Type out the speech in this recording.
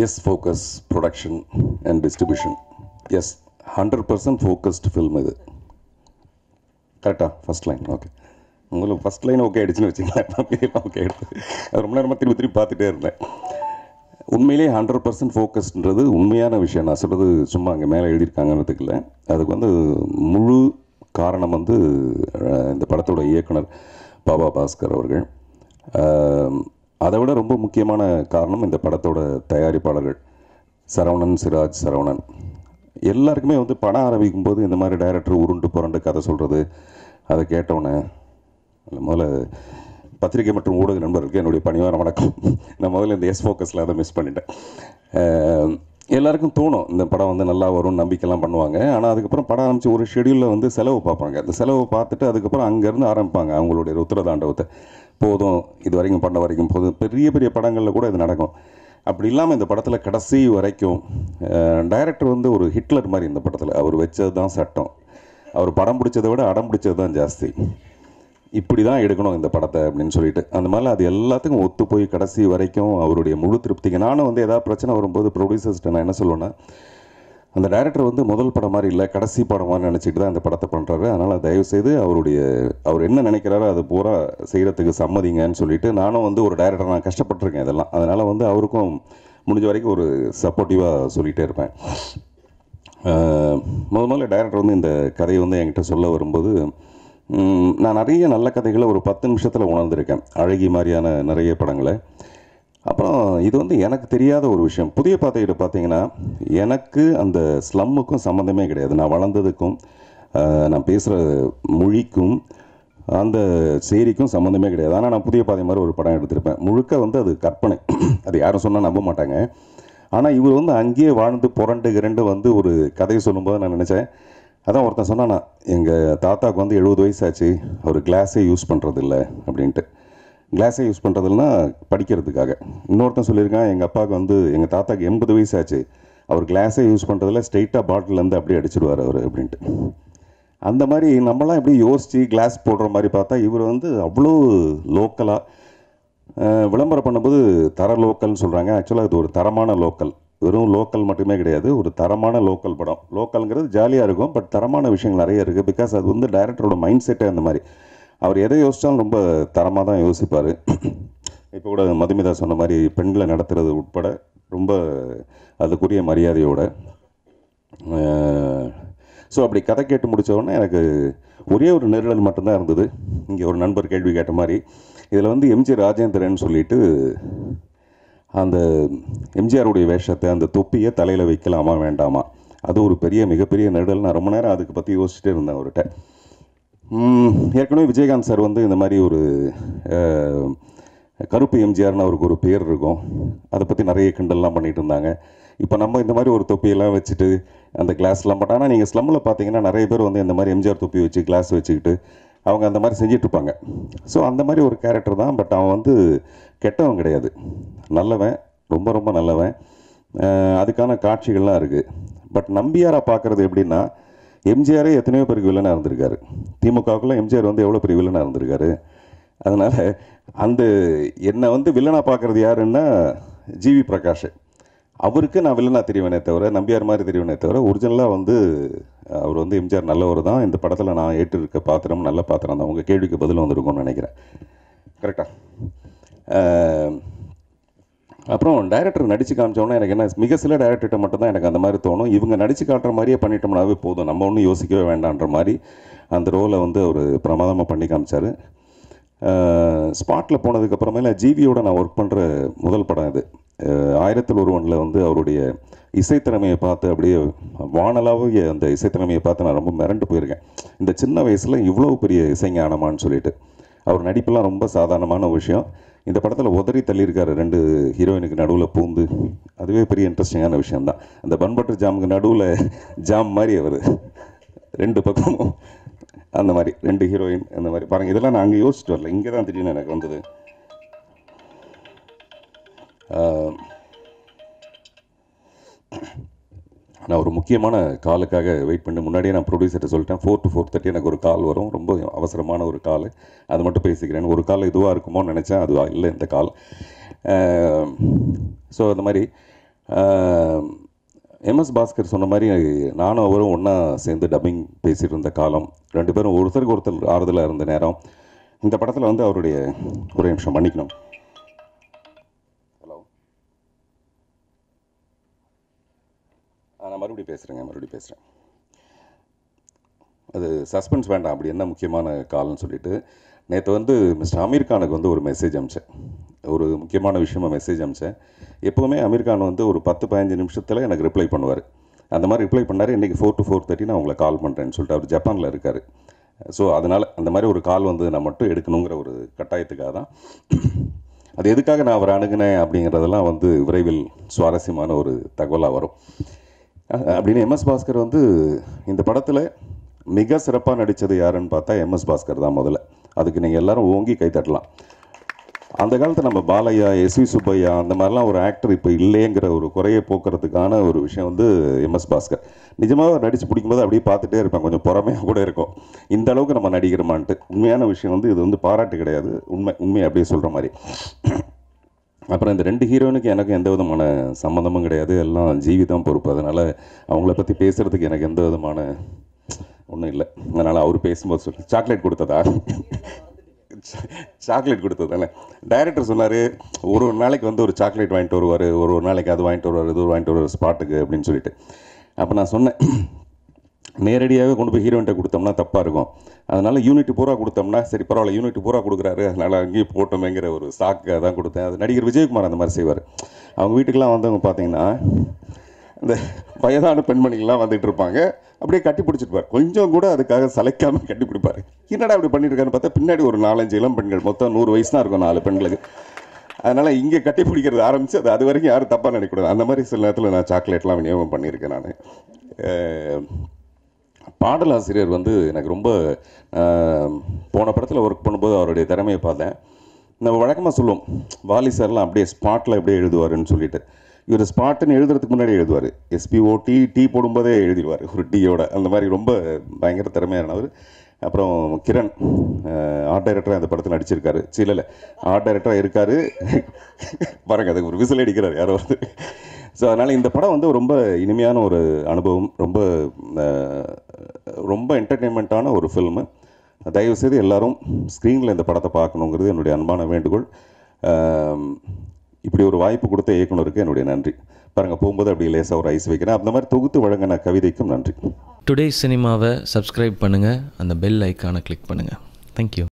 S focus production and distribution S hundred percent focused film இது. கரெக்டாக first line okay உங்களுக்கு first line okay ஆயிடுச்சுன்னு வச்சுங்களேன் okay ஆயிடுச்சு அது ரொம்ப நேரமாக திருப்பி திருப்பி பார்த்துட்டே இருந்தேன். உண்மையிலே ஹண்ட்ரட் பர்சன்ட் ஃபோக்கஸ்ன்றது உண்மையான விஷயம். நான் சொல்கிறது சும்மா அங்கே மேலே எழுதியிருக்காங்கன்றதுக்கு இல்லை. அதுக்கு வந்து முழு காரணம் வந்து இந்த படத்தோட இயக்குனர் பாபா பாஸ்கர் அவர்கள். அதை விட ரொம்ப முக்கியமான காரணம் இந்த படத்தோட தயாரிப்பாளர்கள். சரவணன் சிராஜ் சரவணன். எல்லாருக்குமே வந்து படம் ஆரம்பிக்கும் போது இந்த மாதிரி டைரக்டர் உருண்டு புரண்டு கதை சொல்கிறது அதை கேட்டவுடனே முதல்ல பத்திரிகை மற்றும் ஊடக நண்பர்களுக்கு என்னுடைய பணிவான வணக்கம். நான் முதல்ல இந்த எஸ் ஃபோக்கஸில் அதை மிஸ் பண்ணிட்டேன். எல்லாருக்கும் தோணும் இந்த படம் வந்து நல்லா வரும்னு நம்பிக்கைலாம் பண்ணுவாங்க. ஆனால் அதுக்கப்புறம் படம் ஆரம்பித்து ஒரு ஷெடியூலில் வந்து செலவு பார்ப்பாங்க. அந்த செலவு பார்த்துட்டு அதுக்கப்புறம் அங்கேருந்து ஆரம்பிப்பாங்க அவங்களுடைய உத்தரதாண்டவத்தை போதும் இது வரைக்கும் பண்ண வரைக்கும் போதும் பெரிய பெரிய படங்களில் கூட இது நடக்கும். அப்படி இல்லாமல் இந்த படத்தில் கடைசி வரைக்கும் டைரக்டர் வந்து ஒரு ஹிட்லர் மாதிரி இந்த படத்தில். அவர் வச்சது தான் சட்டம். அவர் படம் பிடிச்சதை விட அடம் பிடிச்சது தான் ஜாஸ்தி. இப்படி தான் எடுக்கணும் இந்த படத்தை அப்படின்னு சொல்லிட்டு. அந்த மாதிரி அது எல்லாத்துக்கும் ஒத்து போய் கடைசி வரைக்கும் அவருடைய முழு திருப்திக்கு. நானும் வந்து ஏதாவது பிரச்சனை வரும்போது ப்ரொடியூசர்ஸ்ட்டு நான் என்ன சொல்லுவேன்னா அந்த டைரக்டர் வந்து முதல் படம் மாதிரி இல்லை கடைசி படம் மாதிரி நினச்சிட்டு தான் இந்த படத்தை பண்ணுறாரு அதனால் தயவுசெய்து அவருடைய அவர் என்ன நினைக்கிறாரோ அது பூரா செய்கிறதுக்கு சம்மதிங்கன்னு சொல்லிட்டு நானும் வந்து ஒரு டைரக்டர் நான் கஷ்டப்பட்டிருக்கேன் இதெல்லாம். அதனால் வந்து அவருக்கும் முடிஞ்ச வரைக்கும் ஒரு சப்போர்ட்டிவாக சொல்லிகிட்டே இருப்பேன். முதல் முத முதல்ல டைரக்டர் வந்து இந்த கதையை வந்து என்கிட்ட சொல்ல வரும்போது நான் நிறைய நல்ல கதைகளை ஒரு பத்து நிமிஷத்தில் உணர்ந்திருக்கேன். அழகி மாதிரியான நிறைய படங்களை. அப்புறம் இது வந்து எனக்கு தெரியாத ஒரு விஷயம். புதிய பாதையில் பார்த்தீங்கன்னா எனக்கு அந்த ஸ்லம்முக்கும் சம்மந்தமே கிடையாது. நான் வளர்ந்ததுக்கும் நான் பேசுகிற மொழிக்கும் அந்த செய்திக்கும் சம்மந்தமே கிடையாது. ஆனால் நான் புதிய பாதை மாதிரி ஒரு படம் எடுத்திருப்பேன். முழுக்க வந்து அது கற்பனை. அது யாரும் சொன்னால் நம்ப மாட்டாங்க. ஆனால் இவர் வந்து அங்கேயே வாழ்ந்து புரண்டு கிரண்டு வந்து ஒரு கதையை சொல்லும்போது நான் நினச்சேன். அதான் ஒருத்தன் சொன்னான் எங்கள் தாத்தாவுக்கு வந்து எழுபது வயசாச்சு அவர் கிளாஸே யூஸ் பண்ணுறதில்ல அப்படின்ட்டு. கிளாஸே யூஸ் பண்ணுறதுனா படிக்கிறதுக்காக. இன்னொருத்தன் சொல்லியிருக்கான் எங்கள் அப்பாவுக்கு வந்து எங்கள் தாத்தாக்கு எண்பது வயசு ஆச்சு. அவர் கிளாஸே யூஸ் பண்ணுறதுல ஸ்ட்ரெயிட்டாக பாட்டிலேருந்து அப்படியே அடிச்சிடுவார் அவர் அப்படின்ட்டு. அந்த மாதிரி நம்மளாம் எப்படி யோசித்து கிளாஸ் போடுற மாதிரி பார்த்தா இவர் வந்து அவ்வளோ லோக்கலாக விளம்பரம் பண்ணும்போது தர லோக்கல்னு சொல்கிறாங்க ஆக்சுவலாக இது ஒரு தரமான லோக்கல் வெறும் லோக்கல் மட்டுமே கிடையாது. ஒரு தரமான லோக்கல் படம். லோக்கல்ங்கிறது ஜாலியாக இருக்கும் பட் தரமான விஷயங்கள் நிறைய இருக்குது பிகாஸ் அது வந்து டைரக்டரோட மைண்ட் செட்டே அந்த மாதிரி. அவர் எதை யோசித்தாலும் ரொம்ப தரமாக தான் யோசிப்பார். இப்போ கூட மதுமிதா சொன்ன மாதிரி பெண்களை நடத்துறது உட்பட ரொம்ப அதுக்குரிய மரியாதையோட ஸோ அப்படி கதை கேட்டு முடித்தவொடனே எனக்கு ஒரே ஒரு நெருடல் மட்டும்தான் இருந்தது. இங்கே ஒரு நண்பர் கேள்வி கேட்ட மாதிரி இதில் வந்து எம்ஜி ராஜேந்திரன் சொல்லிட்டு அந்த எம்ஜிஆருடைய வேஷத்தை அந்த தொப்பியை தலையில் வைக்கலாமா வேண்டாமா? அது ஒரு பெரிய மிகப்பெரிய நெருடல் நான் ரொம்ப நேரம் அதுக்கு பற்றி யோசிச்சுட்டே இருந்தேன் அவர்கிட்ட. ஏற்கனவே விஜயகாந்த் சார் வந்து இந்த மாதிரி ஒரு கருப்பு எம்ஜிஆர்னு அவருக்கு ஒரு பேர் இருக்கும். அதை பற்றி நிறைய கிண்டல்லாம் பண்ணிட்டு இருந்தாங்க. இப்போ நம்ம இந்த மாதிரி ஒரு தொப்பியெல்லாம் வச்சுட்டு அந்த கிளாஸ்லாம் பட் ஆனால் நீங்கள் ஸ்லம்மில் பார்த்தீங்கன்னா நிறைய பேர் வந்து இந்த மாதிரி எம்ஜிஆர் தொப்பி வச்சு கிளாஸ் வச்சுக்கிட்டு அவங்க அந்த மாதிரி செஞ்சுட்டு இருப்பாங்க. ஸோ அந்த மாதிரி ஒரு கேரக்டர் தான். பட் அவன் வந்து கெட்டவன் கிடையாது. நல்லவன் ரொம்ப ரொம்ப நல்லவன். அதுக்கான காட்சிகள்லாம் இருக்குது பட் நம்பியாராக பார்க்குறது எப்படின்னா எம்ஜிஆரே எத்தனையோ பேருக்கு வில்லனாக இருந்திருக்காரு. திமுகவுக்குள்ள எம்ஜிஆர் வந்து எவ்வளோ பெரிய வில்லனாக இருந்திருக்காரு. அதனால் அந்த என்னை வந்து வில்லனாக பார்க்குறது யாருன்னா ஜிவி பிரகாஷ். அவருக்கு நான் வில்லனாக தெரிவேனே தவிர நம்பியார் மாதிரி தெரிவேனே தவிர ஒரிஜினலாக வந்து அவர் வந்து எம்ஜிஆர் நல்லவர் தான். இந்த படத்தில் நான் ஏற்றிருக்க பாத்திரம் நல்ல பாத்திரம் தான். உங்கள் கேள்விக்கு பதில் வந்திருக்கும்னு நினைக்கிறேன். கரெக்டாக அப்புறம் டைரக்டர் நடிச்சு காமிச்சோன்னா எனக்கு என்ன மிக சில டைரக்டர்கிட்ட மட்டும் தான் எனக்கு அந்த மாதிரி தோணும். இவங்க நடிச்சு காட்டுற மாதிரியே பண்ணிட்டோம்னாவே போதும். நம்ம ஒன்றும் யோசிக்கவே வேண்டான்ற மாதிரி அந்த ரோலை வந்து அவர் பிரமாதமாக பண்ணி காமிச்சார். ஸ்பாட்டில் போனதுக்கப்புறமேல ஜிவியோட நான் ஒர்க் பண்ணுற முதல் படம் இது. ஆயிரத்தில் ஒருவனில் வந்து அவருடைய இசைத்திறமையை பார்த்து அப்படியே வானலாவிய அந்த இசைத்திறமையை பார்த்து நான் ரொம்ப மிரண்டு போயிருக்கேன். இந்த சின்ன வயசில் இவ்வளோ பெரிய இசைஞானமான்னு சொல்லிட்டு. அவர் நடிப்பெல்லாம் ரொம்ப சாதாரணமான விஷயம். இந்த படத்தில் உதறி தள்ளியிருக்காரு ரெண்டு ஹீரோயினுக்கு நடுவில் பூந்து. அதுவே பெரிய இன்ட்ரெஸ்டிங்கான விஷயம்தான். அந்த பன் பட்டர் ஜாமுக்கு நடுவில் ஜாம் மாதிரி அவர். ரெண்டு பக்கமும் அந்த மாதிரி ரெண்டு ஹீரோயின் அந்த மாதிரி. பாருங்கள் இதெல்லாம் நான் அங்கே யோசிச்சுட்டு வரல. இங்கே தான் திடீர்னு எனக்கு வந்தது. நான் ஒரு முக்கியமான காலுக்காக வெயிட் பண்ணி முன்னாடியே நான் ப்ரொடியூசர்கிட்ட சொல்லிட்டேன். ஃபோர் டு ஃபோர் தேர்ட்டி எனக்கு ஒரு கால் வரும். ரொம்ப அவசரமான ஒரு கால். அது மட்டும் பேசிக்கிறேன். ஒரு கால் இதுவாக இருக்குமோன்னு நினச்சேன். அது இல்லை இந்த கால். ஸோ அந்த மாதிரி எம்எஸ் பாஸ்கர் சொன்ன மாதிரி நானும் அவரும் ஒன்றா சேர்ந்து டப்பிங் பேசிகிட்டு இருந்த காலம். ரெண்டு பேரும் ஒருத்தருக்கு ஒருத்தர் ஆறுதலாக இருந்த நேரம். இந்த படத்தில் வந்து அவருடைய ஒரு நிமிஷம் மன்னிக்கணும். நான் மறுபடியும் பேசுகிறேங்க மறுபடியும் பேசுகிறேன் அது சஸ்பென்ஸ் வேண்டாம் அப்படி என்ன முக்கியமான கால்னு சொல்லிட்டு. நேற்று வந்து மிஸ்டர் அமீர் கானுக்கு வந்து ஒரு மெசேஜ் அமிச்சேன். ஒரு முக்கியமான விஷயமா மெசேஜ் அமிச்சேன். எப்போவுமே அமீர் கான் வந்து ஒரு பத்து பதினஞ்சு நிமிஷத்தில் எனக்கு ரிப்ளை பண்ணுவார். அந்த மாதிரி ரிப்ளை பண்ணார். இன்றைக்கி ஃபோர் டு ஃபோர் தேர்ட்டி நான் உங்களை கால் பண்ணுறேன்னு சொல்லிட்டு அவர் ஜப்பானில் இருக்கார். ஸோ அதனால் அந்த மாதிரி ஒரு கால் வந்து நான் மட்டும் எடுக்கணுங்கிற ஒரு கட்டாயத்துக்காக தான். அது எதுக்காக நான் அவர் அணுகினேன் அப்படிங்கிறதெல்லாம் வந்து விரைவில் சுவாரஸ்யமான ஒரு தகவலாக வரும். அப்படின்னு எம்எஸ் பாஸ்கர் வந்து இந்த படத்தில் மிக சிறப்பாக நடித்தது யாருன்னு பார்த்தா எம்எஸ் பாஸ்கர் தான் முதல்ல. அதுக்கு நீங்கள் எல்லாரும் ஓங்கி கைத்தட்டலாம் அந்த காலத்தில் நம்ம பாலையா எஸ்வி சுப்பையா அந்த மாதிரிலாம் ஒரு ஆக்டர் இப்போ இல்லைங்கிற ஒரு குறையை போக்குறதுக்கான ஒரு விஷயம் வந்து எம்எஸ் பாஸ்கர் நிஜமாக நடித்து பிடிக்கும்போது அப்படியே பார்த்துட்டே இருப்பேன். கொஞ்சம் புறமையாக கூட இருக்கும். இந்த அளவுக்கு நம்ம நடிக்கிறோமான்ட்டு. உண்மையான விஷயம் வந்து இது வந்து பாராட்டு கிடையாது. உண்மை உண்மையை அப்படியே சொல்கிற மாதிரி. அப்புறம் இந்த ரெண்டு ஹீரோனுக்கு எனக்கு எந்த விதமான சம்மந்தமும் கிடையாது. எல்லாம் ஜீவி தான் பொறுப்பு. அதனால் அவங்கள பற்றி பேசுகிறதுக்கு எனக்கு எந்த விதமான ஒன்றும் இல்லை. அதனால் அவர் பேசும்போது சொல்லி. சாக்லேட் கொடுத்ததா? சாக்லேட் கொடுத்ததானே டைரக்டர் சொன்னார் ஒரு ஒரு நாளைக்கு வந்து ஒரு சாக்லேட் வாங்கிட்டு வருவார். ஒரு ஒரு நாளைக்கு அது வாங்கிட்டு வருவார் இது வாங்கிட்டு வருவார் ஸ்பாட்டுக்கு அப்படின்னு சொல்லிட்டு. அப்போ நான் சொன்னேன் நேரடியாகவே கொண்டு போய் ஹீரோயின்ட்ட கொடுத்தோம்னா தப்பாக இருக்கும். அதனால் யூனிட் பூரா கொடுத்தோம்னா சரி பரவாயில்ல யூனிட் பூரா கொடுக்குறாரு. அதனால் அங்கேயும் போட்டோமேங்கிற ஒரு சாக்கை தான் கொடுத்தேன். அது நடிகர் விஜயகுமார் அந்த மாதிரி செய்வார். அவங்க வீட்டுக்கெலாம் வந்தவங்க பார்த்தீங்கன்னா இந்த வயதான பெண்மணிகள்லாம் வந்துட்டு இருப்பாங்க. அப்படியே கட்டி பிடிச்சிருப்பார். கொஞ்சம் கூட அதுக்காக சலைக்காமல் கட்டி பிடிப்பார். என்னடா அப்படி பண்ணியிருக்காருன்னு பார்த்தா பின்னாடி ஒரு நாலஞ்சு இளம் பெண்கள் மொத்தம் நூறு வயசு தான் இருக்கும் நாலு பெண்களுக்கு. அதனால் இங்கே கட்டி பிடிக்கிறது ஆரம்பித்து அது அது வரைக்கும் யாரும் தப்பாக நினைக்கக்கூடாது. அந்த மாதிரி சில நேரத்தில் நான் சாக்லேட்லாம் விநியோகம் பண்ணியிருக்கேன் நான். பாடலாசிரியர் வந்து எனக்கு ரொம்ப போன படத்தில் ஒர்க் பண்ணும்போது அவருடைய திறமையை பார்த்தேன். நம்ம வழக்கமாக சொல்லுவோம் வாலி சார்லாம் அப்படியே ஸ்பாட்டில் அப்படியே எழுதுவாருன்னு சொல்லிட்டு. இவர் ஸ்பாட்டுன்னு எழுதுறதுக்கு முன்னாடி எழுதுவார். எஸ்பிஓ டீ டீ போடும்போதே எழுதிடுவார் ஒரு டீயோட அந்த மாதிரி ரொம்ப பயங்கர திறமையானவர். அப்புறம் கிரண் ஆர்ட் டைரக்டராக அந்த படத்தில் நடிச்சிருக்காரு. சில ஆர்ட் டைரக்டராக இருக்கார். பாருங்க அதுக்கு ஒரு விசில் அடிக்கிறார் யாரோ வந்து. ஸோ அதனால் இந்த படம் வந்து ரொம்ப இனிமையான ஒரு அனுபவம் ரொம்ப ரொம்ப என்டர்டெயின்மெண்ட்டான ஒரு ஃபில்மு தயவுசெய்து எல்லாரும் ஸ்க்ரீனில் இந்த படத்தை பார்க்கணுங்கிறது என்னுடைய அன்பான வேண்டுகோள். இப்படி ஒரு வாய்ப்பு கொடுத்த இயக்குனருக்கு என்னுடைய நன்றி. பாருங்கள் போகும்போது அப்படி லேசாக ஒரு ஐஸ் வைக்கிறேன். அந்த மாதிரி தொகுத்து வழங்கின கவிதைக்கும் நன்றி. டுடே சினிமாவை சப்ஸ்கிரைப் பண்ணுங்கள் அந்த பெல் ஐக்கானை கிளிக் பண்ணுங்கள் தேங்க்யூ